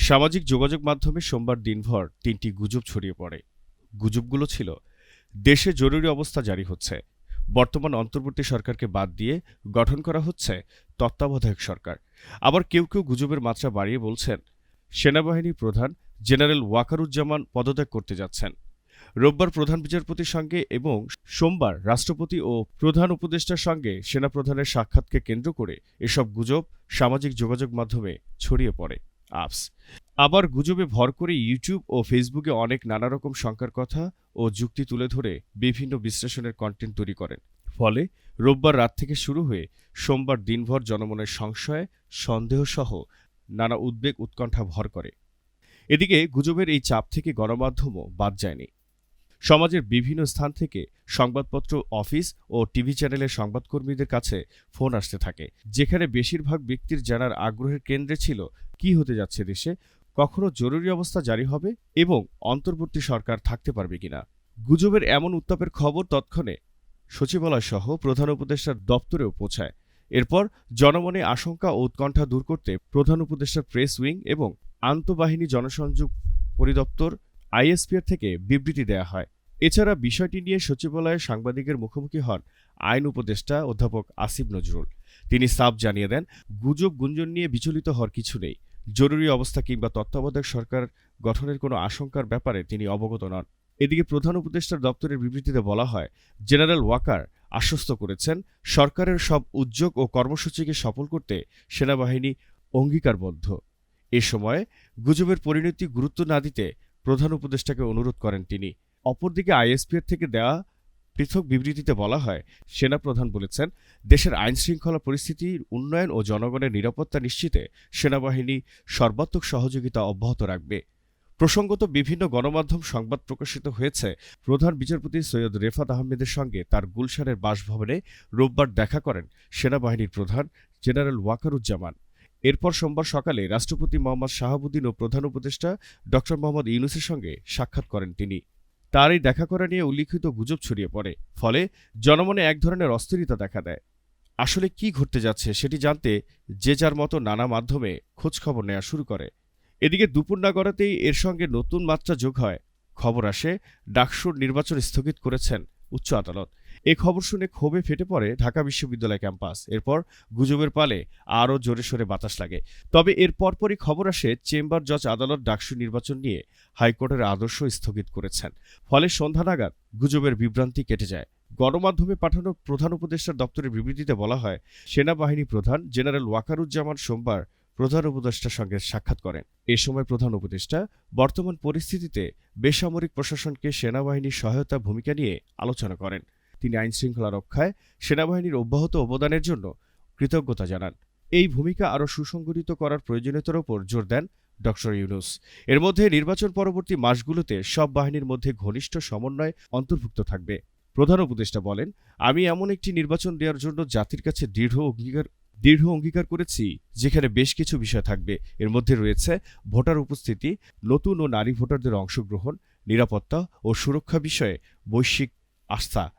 সামাজিক যোগাযোগ মাধ্যমে সোমবার দিনভর তিনটি গুজব ছড়িয়ে পড়ে। গুজবগুলো ছিল, দেশে জরুরি অবস্থা জারি হচ্ছে, বর্তমান অন্তর্বর্তী সরকারকে বাদ দিয়ে গঠন করা হচ্ছে তত্ত্বাবধায়ক সরকার। আবার কেউ কেউ গুজবের মাত্রা বাড়িয়ে বলছেন সেনাবাহিনী প্রধান জেনারেল ওয়াকারুজ্জামান পদত্যাগ করতে যাচ্ছেন। রোববার প্রধান বিচারপতির সঙ্গে এবং সোমবার রাষ্ট্রপতি ও প্রধান উপদেষ্টার সঙ্গে সেনাপ্রধানের সাক্ষাৎকে কেন্দ্র করে এসব গুজব সামাজিক যোগাযোগ মাধ্যমে ছড়িয়ে পড়ে। আপস আবার গুজবে ভর করে ইউটিউব ও ফেসবুকে অনেক নানা রকম শঙ্কার কথা ও যুক্তি তুলে ধরে বিভিন্ন বিশ্লেষণের কন্টেন্ট তৈরি করেন। ফলে রোববার রাত থেকে শুরু হয়ে সোমবার দিনভর জনমনের সংশয়, সন্দেহসহ নানা উদ্বেগ উৎকণ্ঠা ভর করে। এদিকে গুজবের এই চাপ থেকে গণমাধ্যমও বাদ যায়নি। সমাজের বিভিন্ন স্থান থেকে সংবাদপত্র, অফিস ও টিভি চ্যানেলের সংবাদকর্মীদের কাছে ফোন আসতে থাকে। যেখানে বেশিরভাগ ব্যক্তির জানার আগ্রহের কেন্দ্রে ছিল, কি হতে যাচ্ছে দেশে, কখনো জরুরি অবস্থা জারি হবে এবং অন্তর্বর্তী সরকার থাকতে পারবে কিনা। গুজবের এমন উত্তাপের খবর তৎক্ষণে সচিবালয় সহ প্রধান উপদেষ্টার দপ্তরেও পৌঁছায়। এরপর জনমনে আশঙ্কা ও উৎকণ্ঠা দূর করতে প্রধান উপদেষ্টার প্রেস উইং এবং আন্তঃবাহিনী জনসংযোগ পরিদপ্তর আইএসপিআর থেকে বিবৃতি দেয়া হয়। এছাড়া বিষয়টি নিয়ে সচিবালয়ে সাংবাদিকের মুখোমুখি হন আইন উপদেষ্টা অধ্যাপক আসিফ নজরুল। তিনি সাফ জানিয়ে দেন, গুজব গুঞ্জন নিয়ে বিচলিত হওয়ার কিছু নেই। জরুরি অবস্থা কিংবা তত্ত্বাবধায়ক সরকার গঠনের কোনো আশঙ্কার ব্যাপারে তিনি অবগত নন। এদিকে প্রধান উপদেষ্টার দপ্তরের বিবৃতিতে বলা হয়, জেনারেল ওয়াকার আশ্বস্ত করেছেন, সরকারের সব উদ্যোগ ও কর্মসূচিকে সফল করতে সেনাবাহিনী অঙ্গীকারবদ্ধ। এ সময় গুজবের পরিণতি গুরুত্ব না দিতে প্রধান উপদেষ্টাকে অনুরোধ করেন তিনি। অপরদিকে আইএসপির থেকে দেওয়া পৃথক বিবৃতিতে বলা হয় সেনাপ্রধান বলেছেন, দেশের আইন শৃঙ্খলা পরিস্থিতির উন্নয়ন ও জনগণের নিরাপত্তা নিশ্চিতে সেনাবাহিনী সর্বাত্মক সহযোগিতা অব্যাহত রাখবে। প্রসঙ্গত বিভিন্ন গণমাধ্যম সংবাদ প্রকাশিত হয়েছে। প্রধান বিচারপতি সৈয়দ রেফাত আহমেদের সঙ্গে তার গুলশানের বাসভবনে রোববার দেখা করেন সেনাবাহিনীর প্রধান জেনারেল ওয়াকারুজ্জামান। এরপর সোমবার সকালে রাষ্ট্রপতি মোহাম্মদ শাহাবুদ্দিন ও প্রধান উপদেষ্টা ড মোহাম্মদ ইউনুসের সঙ্গে সাক্ষাৎ করেন তিনি। তার এই দেখা করা নিয়ে উল্লিখিত গুজব ছড়িয়ে পড়ে, ফলে জনমনে এক ধরনের অস্থিরতা দেখা দেয়। আসলে কি ঘটতে যাচ্ছে সেটি জানতে যে যার মতো নানা মাধ্যমে খোঁজখবর নেওয়া শুরু করে। এদিকে দুপুর না গড়াতেই এর সঙ্গে নতুন মাত্রা যোগ হয়। খবর আসে, ডাকসুর নির্বাচন স্থগিত করেছেন উচ্চ আদালত। এ খবর শুনে ক্ষোভে ফেটে পড়ে ঢাকা বিশ্ববিদ্যালয় ক্যাম্পাস। এরপর গুজবের পালে আরও জোরে সোরে বাতাস লাগে। তবে এর পরপরই খবর আসে চেম্বার জজ আদালত ডাকসু নির্বাচন নিয়ে হাইকোর্টের আদর্শ স্থগিত করেছেন। ফলে সন্ধ্যা নাগাদ গুজবের বিভ্রান্তি কেটে যায়। গণমাধ্যমে পাঠানো প্রধান উপদেষ্টার দপ্তরের বিবৃতিতে বলা হয়, সেনাবাহিনী প্রধান জেনারেল ওয়াকারুজ্জামান সোমবার প্রধান উপদেষ্টার সঙ্গে সাক্ষাৎ করেন। এ সময় প্রধান উপদেষ্টা বর্তমান পরিস্থিতিতে বেসামরিক প্রশাসনকে সেনাবাহিনীর সহায়তা ভূমিকা নিয়ে আলোচনা করেন। তিনি আইন শৃঙ্খলা রক্ষায় সেনাবাহিনীর অব্যাহত অবদানের জন্য কৃতজ্ঞতা জানান। এই ভূমিকা আরও সুসংগঠিত করার প্রয়োজনীয়তার ওপর জোর দেন ড. ইউনুস। এর মধ্যে নির্বাচন পরবর্তী মাসগুলোতে সব বাহিনীর মধ্যে ঘনিষ্ঠ সমন্বয় অন্তর্ভুক্ত থাকবে। প্রধান উপদেষ্টা বলেন, আমি এমন একটি নির্বাচন দেওয়ার জন্য জাতির কাছে দৃঢ় অঙ্গীকার দৃঢ় অঙ্গীকার করেছি, যেখানে বেশ কিছু বিষয় থাকবে। এর মধ্যে রয়েছে ভোটার উপস্থিতি, নতুন ও নারী ভোটারদের অংশগ্রহণ, নিরাপত্তা ও সুরক্ষা বিষয়ে বৈশ্বিক আস্থা